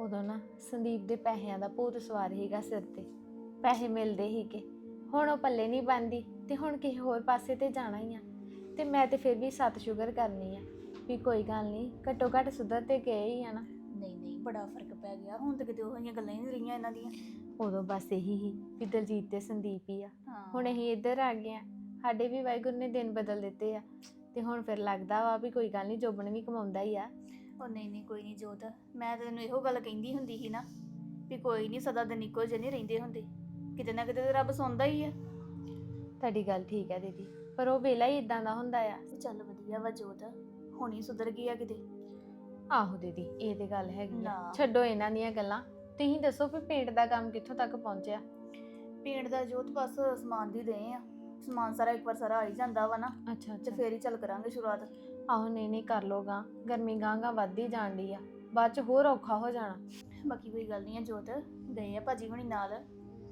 ਉਦੋਂ ਨਾ ਸੰਦੀਪ ਦੇ ਪੈਸਿਆਂ ਦਾ ਭੂਤ ਸਵਾਰ ਹੀਗਾ ਸਿਰ ਤੇ। ਪੈਸੇ ਮਿਲਦੇ ਹੀਗੇ ਹੁਣ ਉਹ ਪੱਲੇ ਨਹੀਂ ਬੰਦੀ ਤੇ ਹੁਣ ਕਿਸੇ ਹੋਰ ਪਾਸੇ ਤੇ ਜਾਣਾ ਹੀ ਆ। ਤੇ ਮੈਂ ਤੇ ਫਿਰ ਵੀ ਸੱਤ ਸ਼ੁਗਰ ਕਰਨੀ ਆ। ਵੀ ਕੋਈ ਗੱਲ ਨਹੀਂ ਘੱਟੋ ਘੱਟ ਸੁਧਰ ਤੇ ਗਏ ਹੀ ਆ ਨਾ। ਨਹੀਂ ਨਹੀਂ ਬੜਾ ਫ਼ਰਕ ਪੈ ਗਿਆ। ਹੁਣ ਤਾਂ ਕਿਤੇ ਉਹ ਜਿਹੀਆਂ ਗੱਲਾਂ ਹੀ ਨਹੀਂ ਰਹੀਆਂ ਇਹਨਾਂ ਦੀਆਂ। ਉਦੋਂ ਬਸ ਇਹੀ ਹੀ ਵੀ ਦਲਜੀਤ ਤੇ ਸੰਦੀਪ ਹੀ ਆ। ਹਾਂ। ਹੁਣ ਅਸੀਂ ਇੱਧਰ ਆ ਗਏ ਆ। ਸਾਡੇ ਵੀ ਵਾਹਿਗੁਰੂ ਨੇ ਦਿਨ ਬਦਲ ਦਿੱਤੇ ਆ। ਤੇ ਹੁਣ ਫਿਰ ਲੱਗਦਾ ਵਾ ਵੀ ਕੋਈ ਗੱਲ ਨਹੀਂ ਜੋਬਨ ਵੀ ਕਮਾਉਂਦਾ ਹੀ ਆ। ਉਹ ਨਹੀਂ ਨਹੀਂ ਕੋਈ ਨਹੀਂ ਜੋਤ ਮੈਂ ਤੈਨੂੰ ਇਹੋ ਗੱਲ ਕਹਿੰਦੀ ਹੁੰਦੀ ਸੀ ਨਾ ਵੀ ਕੋਈ ਨਹੀਂ ਸਦਾ ਦਿਨ ਇੱਕੋ ਜਿਹੇ ਨਹੀਂ ਰਹਿੰਦੇ ਹੁੰਦੇ। ਕਿਤੇ ਨਾ ਕਿਤੇ ਤਾਂ ਰੱਬ ਸੌਂਦਾ ਹੀ ਆ। ਤੁਹਾਡੀ ਗੱਲ ਠੀਕ ਹੈ ਦੀਦੀ ਪਰ ਉਹ ਵੇਲਾ ਹੀ ਇਦਾਂ ਦਾ ਹੁੰਦਾ ਆ। ਤੇ ਚੱਲ ਵਧੀਆ ਵਾ ਜੋਤ ਹੁਣੀ ਸੁਧਰ ਗਈ ਆ ਕਿਤੇ। ਆਹੋ ਦੀਦੀ ਇਹ ਤੇ ਗੱਲ ਹੈਗੀ ਆ। ਨਾ। ਛੱਡੋ ਇਹਨਾਂ ਦੀਆਂ ਗੱਲਾਂ ਤੁਸੀਂ ਦੱਸੋ ਵੀ ਪੇਂਟ ਦਾ ਕੰਮ ਕਿੱਥੋਂ ਤੱਕ ਪਹੁੰਚਿਆ? ਪੇਂਟ ਦਾ ਜੋਤ ਬਸ ਸਮਾਨ ਦੀ ਦੇ ਆ। ਸਮਾਨ ਸਾਰਾ ਇੱਕ ਵਾਰ ਸਾਰਾ ਆ ਹੀ ਜਾਂਦਾ ਵਾ ਨਾ ਅੱਛਾ ਤੇ ਫੇਰ ਹੀ ਚੱਲ ਕਰਾਂਗੇ ਸ਼ੁਰੂਆਤ। ਆਹੋ ਨਹੀਂ ਨਹੀਂ ਕਰ ਲੋਗਾ ਗਰਮੀ ਗਾਂਗਾ ਵੱਧਦੀ ਜਾਣ ਡਈ ਆ। ਬਾਅਦ ਚ ਹੋਰ ਔਖਾ ਹੋ ਜਾਣਾ। ਬਾਕੀ ਕੋਈ ਗੱਲ ਨਹੀਂ ਹੈ ਜੋਤ। ਗਏ ਆ ਭਾਜੀ ਹੁਣੀ ਨਾਲ।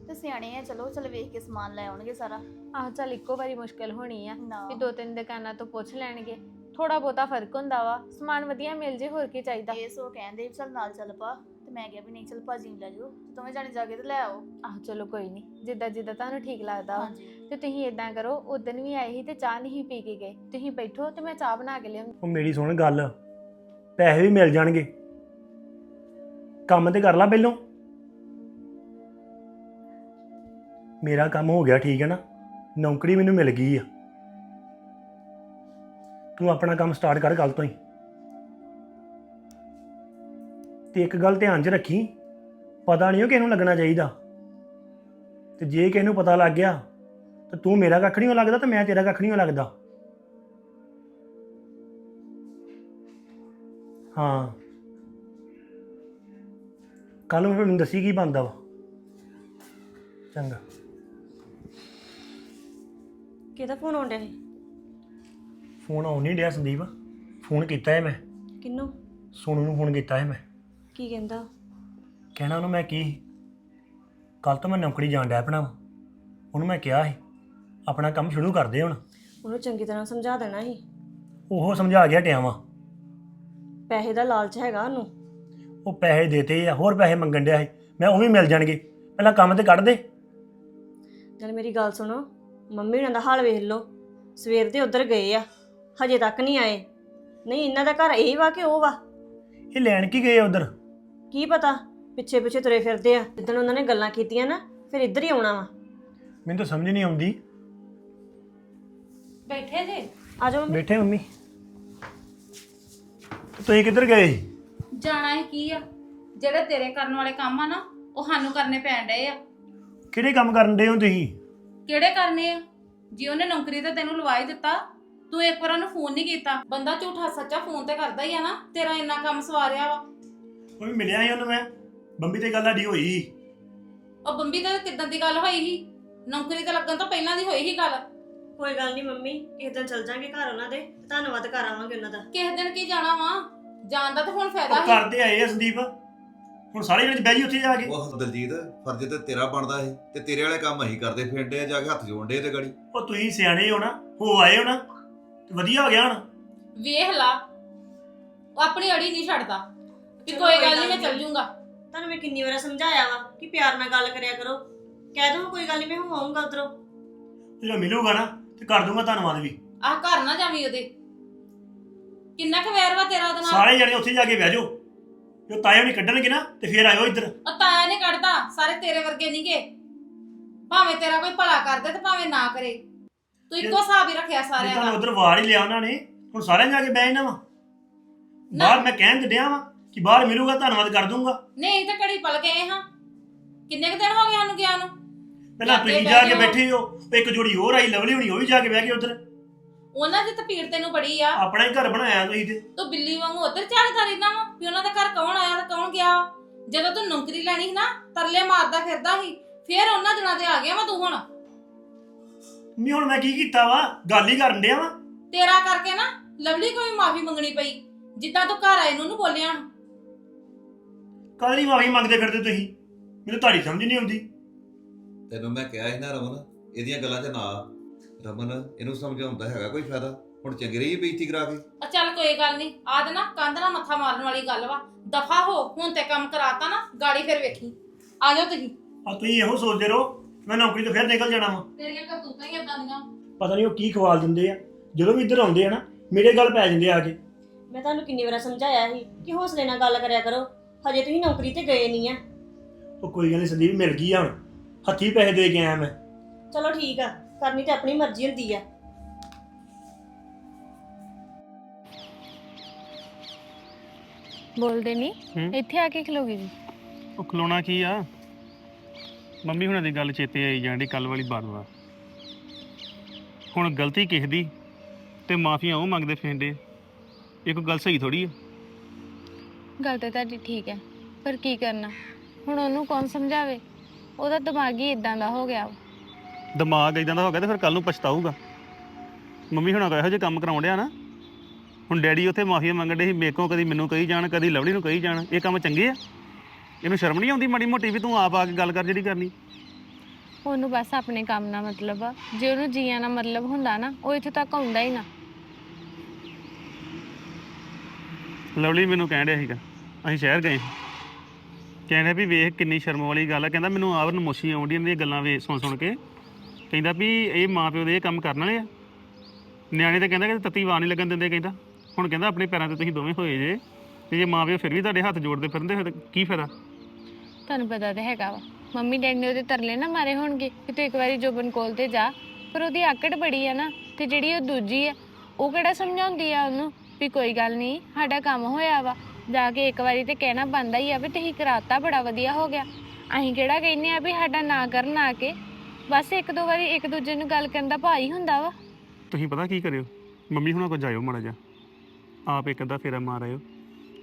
ਤੇ ਸਿਆਣੇ ਆ ਚਲੋ ਚਲ ਵੇਖ ਕੇ ਸਮਾਨ ਲੈ ਆਉਣਗੇ ਸਾਰਾ। ਆਹ ਚੱਲ ਇੱਕੋ ਵਾਰੀ ਮੁਸ਼ਕਲ ਹੋਣੀ ਆ ਨਾ। ਵੀ ਦੋ ਤਿੰਨ ਦੁਕਾਨਾਂ ਤੋਂ ਪੁੱਛ ਲੈਣਗੇ। ਥੋੜਾ ਬਹੁਤਾ ਫ਼ਰਕ ਹੁੰਦਾ ਵਾ। ਸਮਾਨ ਵਧੀਆ ਮਿਲ ਜੇ ਹੋਰ ਕੀ ਚਾਹੀਦਾ। ਇਹ ਸੋ ਕਹਿੰਦੇ ਚਲ ਨਾਲ ਚੱਲ ਪਾ। ਮੈਂ ਕਿਹਾ ਵੀ ਨਹੀਂ ਚਲ ਭਾਜੀ ਨੂੰ ਲੈ ਜਾਓ ਤੇ ਦੋਵੇਂ ਜਾਣੇ ਜਾ ਕੇ ਤੇ ਲੈ ਆਓ। ਆਹ ਚਲੋ ਕੋਈ ਨਹੀਂ ਜਿੱਦਾਂ ਜਿੱਦਾਂ ਤੁਹਾਨੂੰ ਠੀਕ ਲੱਗਦਾ ਵਾ। ਹਾਂਜੀ। ਤੇ ਤੁਸੀਂ ਇਦਾਂ ਕਰੋ ਉਦੋਂ ਵੀ ਆਏ ਸੀ ਤੇ ਚਾਹ ਨਹੀਂ ਪੀ ਕੇ ਗਏ। ਤੁਸੀਂ ਬੈਠੋ ਤੇ ਮੈਂ ਚਾਹ ਬਣਾ ਕੇ ਲਿਆਉਂਦੀ। ਉਹ ਮੇਰੀ ਸੁਣ ਗੱਲ ਪੈਸੇ ਵੀ ਮਿਲ ਜਾਣਗੇ। ਕੰਮ ਤੇ ਕਰ ਲਾ ਪਹਿਲੋਂ। ਮੇਰਾ ਕੰਮ ਹੋ ਗਿਆ ਠੀਕ ਹੈ ਨਾ? ਨੌਕਰੀ ਮੈਨੂੰ ਮਿਲ ਗਈ ਆ। ਤੂੰ ਆਪਣਾ ਕੰਮ ਸਟਾਰਟ ਕਰ ਕੱਲ ਤੋਂ ਹੀ। ਤੇ ਇੱਕ ਗੱਲ ਧਿਆਨ 'ਚ ਰੱਖੀ। ਪਤਾ ਨਹੀਂ ਉਹ ਕਿਸ ਨੂੰ ਲੱਗਣਾ ਚਾਹੀਦਾ। ਤੇ ਜੇ ਕਿਸੇ ਨੂੰ ਪਤਾ ਲੱਗ ਗਿਆ ਤਾਂ ਤੂੰ ਮੇਰਾ ਕੱਖ ਨਹੀਂ ਲੱਗਦਾ ਤੇ ਮੈਂ ਤੇਰਾ ਕੱਖ ਨਹੀਂ ਲੱਗਦਾ। ਹਾਂ। ਕੱਲ ਨੂੰ ਮੈਨੂੰ ਦੱਸੀ ਕੀ ਬੰਦਾ ਵਾ। ਚੰਗਾ। ਕਿਹਦਾ ਫੋਨ ਡਿਆ ਸੀ? ਫੋਨ ਆਉਣ ਨਹੀਂ ਡਿਆ ਸੰਦੀਪ। ਫੋਨ ਕੀਤਾ ਹੈ ਮੈਂ। ਕਿੰਨੂੰ ਸੋਨੂ ਨੂੰ ਫੋਨ ਕੀਤਾ ਹੈ ਮੈਂ। ਕੀ ਕਹਿੰਦਾ? ਕਹਿਣਾ ਉਹਨੂੰ ਮੈਂ ਕੀ? ਕੱਲ ਤੋਂ ਮੈਂ ਨੌਕਰੀ ਜਾਣ ਡਿਆ ਆਪਣਾ। ਉਹਨੂੰ ਮੈਂ ਕਿਹਾ ਸੀ ਆਪਣਾ ਕੰਮ ਸ਼ੁਰੂ ਕਰ ਦੇ ਹੁਣ। ਉਹਨੂੰ ਚੰਗੀ ਤਰ੍ਹਾਂ ਸਮਝਾ ਦੇਣਾ ਸੀ। ਉਹ ਸਮਝਾ ਗਿਆ ਟਿਆ ਵਾ। ਪੈਸੇ ਦਾ ਲਾਲਚ ਹੈਗਾ ਉਹਨੂੰ। ਉਹ ਪੈਸੇ ਦੇਤੇ ਆ ਹੋਰ ਪੈਸੇ ਮੰਗਣ ਡਿਆ ਸੀ। ਮੈਂ ਉਹ ਵੀ ਮਿਲ ਜਾਣਗੇ। ਪਹਿਲਾਂ ਕੰਮ ਤੇ ਕੱਢ ਦੇ। ਚਲ ਮੇਰੀ ਗੱਲ ਸੁਣੋ। ਮੰਮੀ ਉਹਨਾਂ ਦਾ ਹਾਲ ਵੇਖ ਲਓ। ਸਵੇਰ ਦੇ ਉੱਧਰ ਗਏ ਆ। ਹਜੇ ਤੱਕ ਨਹੀਂ ਆਏ। ਨਹੀਂ ਇਹਨਾਂ ਦਾ ਘਰ ਇਹ ਵਾ ਕਿ ਉਹ ਵਾ? ਇਹ ਲੈਣ ਕੀ ਗਏ ਉਧਰ? ਕੀ ਪਤਾ? ਪਿੱਛੇ ਪਿੱਛੇ ਤੁਰੇ ਫਿਰਦੇ ਆ। ਜਿੱਦਣ ਉਹਨਾਂ ਨੇ ਗੱਲਾਂ ਕੀਤੀਆਂ ਨਾ ਫਿਰ ਇੱਧਰ ਹੀ ਆਉਣਾ ਵਾ। ਮੈਨੂੰ ਤਾਂ ਸਮਝ ਨਹੀਂ ਆਉਂਦੀ। ਬੈਠੇ ਜੇ? ਆ ਜਾਓ ਮੰਮੀ। ਬੈਠੇ ਮੰਮੀ। ਤੁਸੀਂ ਕਿੱਧਰ ਗਏ? ਸੀ? ਜਾਣਾ ਹੈ ਕੀ ਆ? ਜਿਹੜੇ ਤੇਰੇ ਕਰਨ ਵਾਲੇ ਕੰਮ ਆ ਨਾ ਉਹ ਸਾਨੂੰ ਕਰਨੇ ਪੈਣ ਡਏ ਆ। ਕਿਹੜੇ ਕੰਮ ਕਰਨ ਦੇ ਹੋ ਤੁਸੀਂ? ਕਿਹੜੇ ਕਰਨੇ ਆ? ਜੇ ਉਹਨੇ ਨੌਕਰੀ ਤੇ ਤੈਨੂੰ ਲਵਾ ਹੀ ਦਿੱਤਾ ਤੂੰ ਇੱਕ ਵਾਰ ਉਹਨੂੰ ਫੋਨ ਨਹੀਂ ਕੀਤਾ। ਬੰਦਾ ਝੂਠਾ ਸੱਚਾ ਫੋਨ ਤੇ ਕਰਦਾ ਹੀ ਆ ਨਾ ਤੇਰਾ ਇੰਨਾ ਕੰਮ ਸਵਾਰਿਆ ਵਾ। ਉਹ ਵੀ ਮਿਲਿਆ ਸੀ ਉਹਨੂੰ ਮੈਂ? ਬੰਬੀ ਤੇ ਗੱਲ ਆਡੀ ਹੋਈ। ਉਹ ਬੰਬੀ ਤੇ ਕਿਦਾਂ ਦੀ ਗੱਲ ਹੋਈ ਸੀ? ਨੌਕਰੀ ਤੇ ਲੱਗਣ ਤੋਂ ਪਹਿਲਾਂ ਦੀ ਹੋਈ ਸੀ ਗੱਲ। ਕੋਈ ਗੱਲ ਨਹੀਂ ਮੰਮੀ ਕਿਸੇ ਦਿਨ ਚੱਲ ਜਾਾਂਗੇ ਘਰ ਉਹਨਾਂ ਦੇ ਤੇ ਧੰਨਵਾਦ ਕਰ ਆਵਾਂਗੇ ਉਹਨਾਂ ਦਾ। ਕਿਸੇ ਦਿਨ ਕੀ ਜਾਣਾ ਵਾ? ਜਾਣ ਦਾ ਤਾਂ ਹੁਣ ਫਾਇਦਾ ਉਹ ਹੀ ਕਰਦੇ ਆਏ ਆ ਸੰਦੀਪ। ਹੁਣ ਸਾਰੇ ਜਣੇ ਬਹਿ ਜੀ ਉੱਥੇ ਜਾ ਕੇ। ਉਹ ਦਲਜੀਤ ਫਰਜ਼ ਤੇ ਤੇਰਾ ਬਣਦਾ ਸੀ ਤੇ ਤੇਰੇ ਵਾਲੇ ਕੰਮ ਅਸੀਂ ਕਰਦੇ ਫਿਰਦੇ ਆ ਜਾ ਕੇ ਹੱਥ ਜੋੜਦੇ ਤੇ ਗਾੜੀ। ਉਹ ਤੁਸੀਂ ਸਿਆਣੇ ਹੋ ਨਾ ਹੋ ਆਏ ਹੋ ਨਾ ਤੇ ਵਧੀਆ ਹੋ ਗਿਆ ਹੁਣ। ਵੇਖ ਲਾ ਉਹ ਆਪਣੀ ਅੜੀ ਨਹੀਂ ਛੱਡਦਾ। ਵੀ ਚਲੋ ਕੋਈ ਗੱਲ ਨਹੀਂ ਮੈਂ ਚੱਲ ਨੀ। ਜੂੰਗਾ। ਤੁਹਾਨੂੰ ਮੈਂ ਕਿੰਨੀ ਵਾਰ ਸਮਝਾਇਆ ਵਾ ਕਿ ਪਿਆਰ ਨਾਲ ਗੱਲ ਕਰਿਆ ਕਰੋ। ਕਹਿ ਦੋ ਕੋਈ ਗੱਲ ਨਹੀਂ ਮੈਂ ਹੁਣ ਆਉਂਗਾ ਉਧਰੋਂ। ਜਦੋਂ ਮਿਲੂਗਾ ਨਾ ਤੇ ਕਰ ਦੂੰਗਾ ਧੰਨਵਾਦ ਵੀ। ਆਹ ਘਰ ਨਾ ਜਾਵੀਂ ਉਹਦੇ। ਕਿੰਨਾ ਕੁ ਵੈਰ ਵਾ ਤੇਰਾ ਉਹਦੇ ਨਾਲ? ਸਾਰੇ ਜਣੇ ਉੱਥੇ ਜਾ ਕੇ ਬਹਿ ਜਾਓ। ਜੋ ਤਾਇਆ ਨਹੀਂ ਕੱਢਣਗੇ ਨਾ ਤੇ ਫੇਰ ਆਇਓ ਇੱਧਰ। ਉਹ ਤਾਇਆ ਨੇ ਕੱਢਦਾ ਸਾਰੇ ਤੇਰੇ ਵਰਗੇ ਨਹੀਂਗੇ ਭਾਵੇਂ ਤੇਰਾ ਕੋਈ ਭਲਾ ਕਰਦੇ ਤੇ ਭਾਵੇਂ ਨਾ ਕਰੇ। ਤੂੰ ਇੱਕੋ ਹਿਸਾਬ ਹੀ ਰੱਖਿਆ ਜੇ ਸਾਰਿਆਂ ਤੁਹਾਨੂੰ ਦਾ। ਉਧਰ ਵਾਰ ਹੀ ਲਿਆ ਉਹਨਾਂ ਨੇ ਹੁਣ ਸਾਰਿਆਂ ਜਾ ਕੇ ਬਹਿ ਜਾਣਾ ਵਾ। ਬਾਹਰ ਮੈਂ ਕਹਿਣ ਤੇ ਡਿਆ ਵਾ ਕਿ ਬਾਹਰ ਮਿਲੂਗਾ ਧੰਨਵਾਦ ਕਰ ਦੂੰਗਾ ਨਹੀਂ ਤੇ ਘੜੀ ਪਲ ਗਏ ਹਾਂ। ਕਿੰਨੇ ਕੁ ਦਿਨ ਹੋ ਗਏ ਸਾਨੂੰ ਗਿਆ ਨੂੰ? ਪਹਿਲਾਂ ਤੁਸੀਂ ਜਾ ਕੇ। ਬੈਠੇ ਹੋ ਇੱਕ ਜੋੜੀ ਹੋਰ ਆਈ ਲਵਲੀ ਹੋਣੀ ਉਹ ਵੀ ਜਾ ਕੇ ਬਹਿ ਗਏ ਉਧਰ। ਉਹਨਾਂ ਦੀ ਤਪੀੜ ਤੈਨੂੰ ਬੜੀ ਆ। ਆਪਣਾ ਹੀ ਘਰ ਬਣਾਇਆ ਤੁਸੀਂ ਤੇ। ਤੂੰ ਬਿੱਲੀ ਵਾਂਗੂ ਉਧਰ ਝਾੜਦਾ ਰਹਿਣਾ ਵਾ ਵੀ ਉਹਨਾਂ ਦਾ ਘਰ ਕੌਣ ਆਇਆ ਤੇ ਕੌਣ ਗਿਆ। ਜਦੋਂ ਤੂੰ ਨੌਕਰੀ ਲੈਣੀ ਸੀ ਨਾ ਤਰਲੇ ਮਾਰਦਾ ਫਿਰਦਾ ਸੀ ਫੇਰ ਉਹਨਾਂ ਦਿਨਾਂ ਤੇ ਆ ਗਿਆ ਵਾ ਤੂੰ ਹੁਣ। ਨਹੀਂ ਹੁਣ ਮੈਂ ਕੀ ਕੀਤਾ ਵਾ? ਗੱਲ ਹੀ ਕਰਨ ਡਿਆ ਵਾ। ਤੇਰਾ ਕਰਕੇ ਨਾ ਲਵਲੀ ਕੋਈ ਮਾਫੀ ਮੰਗਣੀ ਪਈ। ਜਿੱਦਾਂ ਤੂੰ ਘਰ ਆਏ ਨੂੰ ਉਹਨੂੰ ਬੋਲਿਆ। ਕਾਹਦੀ ਮਾਫੀ ਮੰਗਦੇ ਫਿਰਦੇ ਤੁਸੀਂ? ਮੈਨੂੰ ਤੁਹਾਡੀ ਸਮਝ ਨਹੀਂ ਆਉਂਦੀ। ਤੈਨੂੰ ਮੈਂ ਕਿਹਾ ਸੀ ਨਾ ਰਮਨ ਇਹਦੀਆਂ ਗੱਲਾਂ 'ਚ ਨਾ ਆ। ਰਮਨ ਇਹਨੂੰ ਸਮਝਾਉਂਦਾ ਹੈਗਾ ਕੋਈ ਫਾਇਦਾ? ਹੁਣ ਚੰਗੀ ਰਹੀ ਬੇਇੱਜ਼ਤੀ ਕਰਾ ਕੇ? ਆ ਚੱਲ ਕੋਈ ਗੱਲ ਨਹੀਂ ਆਦ ਨਾ ਕੰਧ ਨਾਲ ਮੱਥਾ ਮਾਰਨ ਵਾਲੀ ਗੱਲ ਵਾ। ਦਫਾ ਹੋ ਹੁਣ ਤੇ ਕੰਮ ਕਰਾਤਾ ਨਾ ਗਾੜੀ ਫਿਰ ਵੇਖੀ। ਆ ਜਾਓ ਤੁਸੀਂ। ਆ ਤੁਸੀਂ ਇਹੋ ਸੋਚਦੇ ਰਹੋ ਮੈਂ ਨੌਕਰੀ ਤੋਂ ਫਿਰ ਨਿਕਲ ਜਾਣਾ ਵਾ। ਤੇਰੀਆਂ ਕਰਤੂਤਾਂ ਹੀ ਏਦਾਂ ਦੀਆਂ। ਪਤਾ ਨਹੀਂ ਉਹ ਕੀ ਖਵਾਲ ਦਿੰਦੇ ਆ। ਜਦੋਂ ਵੀ ਇੱਧਰ ਆਉਂਦੇ ਆ ਨਾ ਮੇਰੇ ਗੱਲ ਪੈ ਜਾਂਦੇ ਆ ਕੇ। ਮੈਂ ਤੁਹਾਨੂੰ ਕਿੰਨੀ ਵਾਰ ਸਮਝਾਇਆ ਸੀ ਕਿ ਹੌਸਲੇ ਨਾਲ ਗੱਲ ਕਰਿਆ ਕਰੋ। ਹਜੇ ਤੁਸੀਂ ਨੌਕਰੀ ਤੇ ਗਏ ਨਹੀਂ ਆ। ਉਹ ਕੋਈ ਗੱਲ ਨਹੀਂ ਸੰਦੀਪ ਮਿਲ ਗਈ ਆ ਹੁਣ। ਹੱਥੀਂ ਪੈਸੇ ਦੇ ਕੇ ਆਇਆ ਮੈਂ। ਚਲੋ ਠੀਕ ਆ ਕਰਨੀ ਤੇ ਆਪਣੀ ਮਰਜ਼ੀ ਹੁੰਦੀ ਆ। ਬੋਲਦੇ ਨਹੀਂ ਹੂੰ? ਇੱਥੇ ਆ ਕੇ ਖਲੋਗੇ ਜੀ। ਉਹ ਖਲੋਣਾ ਕੀ ਆ? ਮੰਮੀ ਹੁਣਾਂ ਦੀ ਗੱਲ ਚੇਤੇ ਆਈ ਜਾਂਦੀ ਕੱਲ ਵਾਲੀ ਬਾਰ ਵਾਰ। ਹੁਣ ਗਲਤੀ ਕਿਸ ਦੀ ਤੇ ਮਾਫੀਆਂ ਉਹ ਮੰਗਦੇ ਫਿਰਦੇ। ਇਹ ਕੋਈ ਗੱਲ ਸਹੀ ਥੋੜੀ ਆ। ਗੱਲ ਤੇ ਤੁਹਾਡੀ ਠੀਕ ਹੈ ਪਰ ਕੀ ਕਰਨਾ? ਹੁਣ ਉਹਨੂੰ ਕੌਣ ਸਮਝਾਵੇ? ਉਹਦਾ ਦਿਮਾਗ ਹੀ ਇਦਾਂ ਦਾ ਹੋ ਗਿਆ ਵਾ। ਦਿਮਾਗ ਇਦਾਂ ਦਾ ਹੋ ਗਿਆ ਤੇ ਫਿਰ ਕੱਲ ਨੂੰ ਪਛਤਾਊਗਾ। ਮੰਮੀ ਹੁਣਾਂ ਕੋ ਇਹੋ ਜਿਹੇ ਕੰਮ ਕਰਾਉਣ ਡਿਆ ਨਾ। ਹੁਣ ਡੈਡੀ ਉੱਥੇ ਮਾਫੀ ਮੰਗਣ ਡੇ ਸੀ ਮੇਕੋਂ ਕਦੀ ਮੈਨੂੰ ਕਹੀ ਜਾਣ ਕਦੀ ਲਵਲੀ ਨੂੰ ਕਹੀ ਜਾਣ। ਇਹ ਕੰਮ ਚੰਗੇ ਆ? ਇਹਨੂੰ ਸ਼ਰਮ ਨਹੀਂ ਆਉਂਦੀ ਮਾੜੀ ਮੋਟੀ ਵੀ ਤੂੰ ਆਪ ਆ ਕੇ ਗੱਲ ਕਰ ਜਿਹੜੀ ਕਰਨੀ? ਉਹਨੂੰ ਬਸ ਆਪਣੇ ਕੰਮ ਨਾਲ ਮਤਲਬ ਆ। ਜੇ ਉਹਨੂੰ ਜੀਆਂ ਨਾਲ ਮਤਲਬ ਹੁੰਦਾ ਨਾ ਉਹ ਇੱਥੇ ਤੱਕ ਆਉਂਦਾ ਹੀ ਨਾ। ਲਵਲੀ ਮੈਨੂੰ ਕਹਿਣ ਡਿਆ ਸੀਗਾ, ਅਸੀਂ ਸ਼ਹਿਰ ਗਏ ਕਹਿੰਦਾ ਵੀ ਵੇਖ ਕਿੰਨੀ ਸ਼ਰਮ ਵਾਲੀ ਗੱਲ ਆ, ਕਹਿੰਦਾ ਮੈਨੂੰ ਆਵਰ ਨਮੋਸ਼ੀ ਆਉਂਦੀ ਇਹਨਾਂ ਗੱਲਾਂ ਵੇ, ਸੁਣ ਸੁਣ ਕੇ। ਕਹਿੰਦਾ ਵੀ ਇਹ ਮਾਂ ਦੇ ਇਹ ਕੰਮ ਕਰਨ ਵਾਲੇ ਆ। ਨਿਆਣੇ ਤਾਂ ਕਹਿੰਦਾ ਕਿ ਤਤੀ ਵਾਰ ਨਹੀਂ ਲੱਗਣ ਦਿੰਦੇ ਕਹਿੰਦਾ। ਹੁਣ ਕਹਿੰਦਾ ਆਪਣੇ ਪੈਰਾਂ ਤੇ ਤੁਸੀਂ ਦੋਵੇਂ ਹੋਏ ਜੇ, ਤੇ ਜੇ ਮਾਂ ਪਿਓ ਫਿਰ ਵੀ ਤੁਹਾਡੇ ਹੱਥ ਜੋੜਦੇ ਫਿਰਦੇ ਫਿਰ ਕੀ ਫਾਇਦਾ? ਤੁਹਾਨੂੰ ਪਤਾ ਤਾਂ ਹੈਗਾ ਵਾ, ਮੰਮੀ ਡੈਡੀ ਨੇ ਉਹਦੇ ਤਰਲੇ ਨਾ ਮਾਰੇ ਹੋਣਗੇ ਕਿ ਤੂੰ ਇੱਕ ਵਾਰੀ ਜੋਬਨ ਕੋਲ ਤੇ ਜਾ, ਪਰ ਉਹਦੀ ਆਕੜ ਬੜੀ ਆ ਨਾ, ਤੇ ਜਿਹੜੀ ਉਹ ਦੂਜੀ ਆ, ਉਹ ਕਿਹੜਾ ਸਮਝਾਉਂਦੀ ਆ ਉਹਨੂੰ? ਵੀ ਕੋਈ ਗੱਲ ਨਹੀਂ ਸਾਡਾ ਕੰਮ ਹੋਇਆ ਵਾ। ਜਾ ਕੇ ਇੱਕ ਵਾਰੀ ਤੇ ਕਹਿਣਾ ਬੰਦਾ ਹੀ ਆ ਵੀ ਤੁਸੀਂ ਕਰਾਤਾ ਬੜਾ ਵਧੀਆ ਹੋ ਗਿਆ। ਅਸੀਂ ਕਿਹੜਾ ਕਹਿੰਨੇ ਆ ਵੀ ਸਾਡਾ ਨਾ ਕਰਨ ਆ ਕੇ। ਬਸ ਇੱਕ ਦੋ ਵਾਰੀ ਇੱਕ ਦੂਜੇ ਨੂੰ ਗੱਲ ਕਰਨ ਦਾ ਭਾਈ ਹੁੰਦਾ ਵਾ। ਤੁਸੀਂ ਪਤਾ ਕੀ ਕਰਿਓ? ਮੰਮੀ ਹੁਣਾਂ ਕੋ ਜਾਇਓ ਮਾੜਾ ਜਿਹਾ। ਆਪ ਇੱਕ ਅੱਧਾ ਫੇਰਾ ਮਾਰ ਆਇਓ।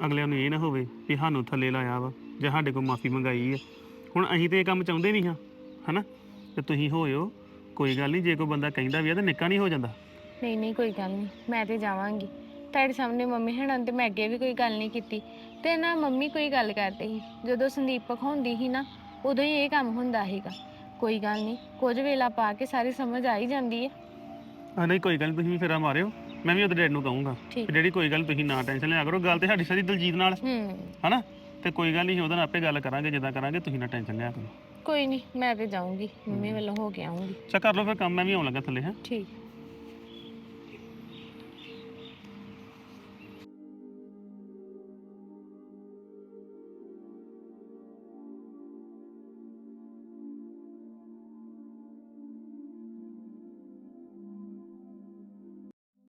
ਅਗਲਿਆਂ ਨੂੰ ਇਹ ਨਾ ਹੋਵੇ ਵੀ ਸਾਨੂੰ ਥੱਲੇ ਲਾਇਆ ਵਾ ਜਾਂ ਸਾਡੇ ਕੋਲ ਮਾਫੀ ਮੰਗਾਈ ਹੈ ਹੁਣ ਅਸੀਂ ਤੇ ਇਹ ਕੰਮ ਚਾਹੁੰਦੇ ਨਹੀਂ ਹਾਂ ਹਨਾ? ਤੇ ਤੁਸੀਂ ਹੋਇਓ ਕੋਈ ਗੱਲ ਨਹੀਂ ਜੇ ਕੋਈ ਬੰਦਾ ਕਹਿੰਦਾ ਵੀ ਆ ਤਾਂ ਨਿੱਕਾ ਨਹੀਂ ਹੋ ਜਾਂਦਾ। ਨਹੀਂ ਨਹੀਂ ਕੋਈ ਗੱਲ ਨਹੀਂ ਮੈਂ ਤੇ ਜਾਵਾਂਗੀ। ਤੁਹਾਡੇ ਸਾਹਮਣੇ ਮੰਮੀ ਹਣਾਂ ਤੇ ਮੈਂ ਅੱਗੇ ਵੀ ਕੋਈ ਗੱਲ ਨਹੀਂ ਕੀਤੀ। ਤੇ ਨਾ ਮੰਮੀ ਕੋਈ ਗੱਲ ਕਰਦੇ ਸੀ। ਜਦੋਂ ਸੰਦੀਪ ਪਖਾਉਂਦੀ ਸੀ ਨਾ ਉਦੋਂ ਹੀ ਇਹ ਕੰਮ ਹੁੰਦਾ ਸੀਗਾ। ਕੋਈ ਗੱਲ ਨਹੀਂ ਕੁਝ ਵੇਲਾ ਪਾ ਕੇ ਸਾਰੀ ਸਮਝ ਆ ਹੀ ਜਾਂਦੀ ਹੈ ਆ ਨਹੀਂ ਕੋਈ ਗੱਲ ਨੀ, ਤੁਸੀਂ ਵੀ ਫੇਰਾ ਮਾਰਿਓ। ਮੈਂ ਵੀ ਉਹਦੇ ਡੈਡ ਨੂੰ ਕਹੂੰਗਾ ਠੀਕ। ਕਿ ਕੋਈ ਗੱਲ ਤੁਸੀਂ ਨਾ ਟੈਨਸ਼ਨ ਲਿਆ ਕਰੋ। ਗੱਲ ਤੇ ਸਾਡੀ ਸਾਰੀ ਦਲਜੀਤ ਨਾਲ। ਹੂੰ। ਹਨਾ? ਤੇ ਕੋਈ ਗੱਲ ਨਹੀਂ ਉਹਦੇ ਨਾਲ ਆਪੇ ਗੱਲ ਕਰਾਂਗੇ ਜਿੱਦਾਂ ਕਰਾਂਗੇ ਤੁਸੀਂ ਨਾ ਟੈਨਸ਼ਨ ਲਿਆ ਕਰੋ। ਕੋਈ ਨਹੀਂ ਮੈਂ ਤੇ ਜਾਊਂਗੀ। ਮੰਮੀ ਵੱਲੋਂ ਹੋ ਕੇ ਆਊਂਗੀ। ਚਾ ਕਰ ਲਓ ਫਿਰ ਕੰਮ ਮੈਂ ਵੀ ਆਉਣ ਲੱਗਾ ਥੱਲੇ ਹੈ। ਠੀਕ।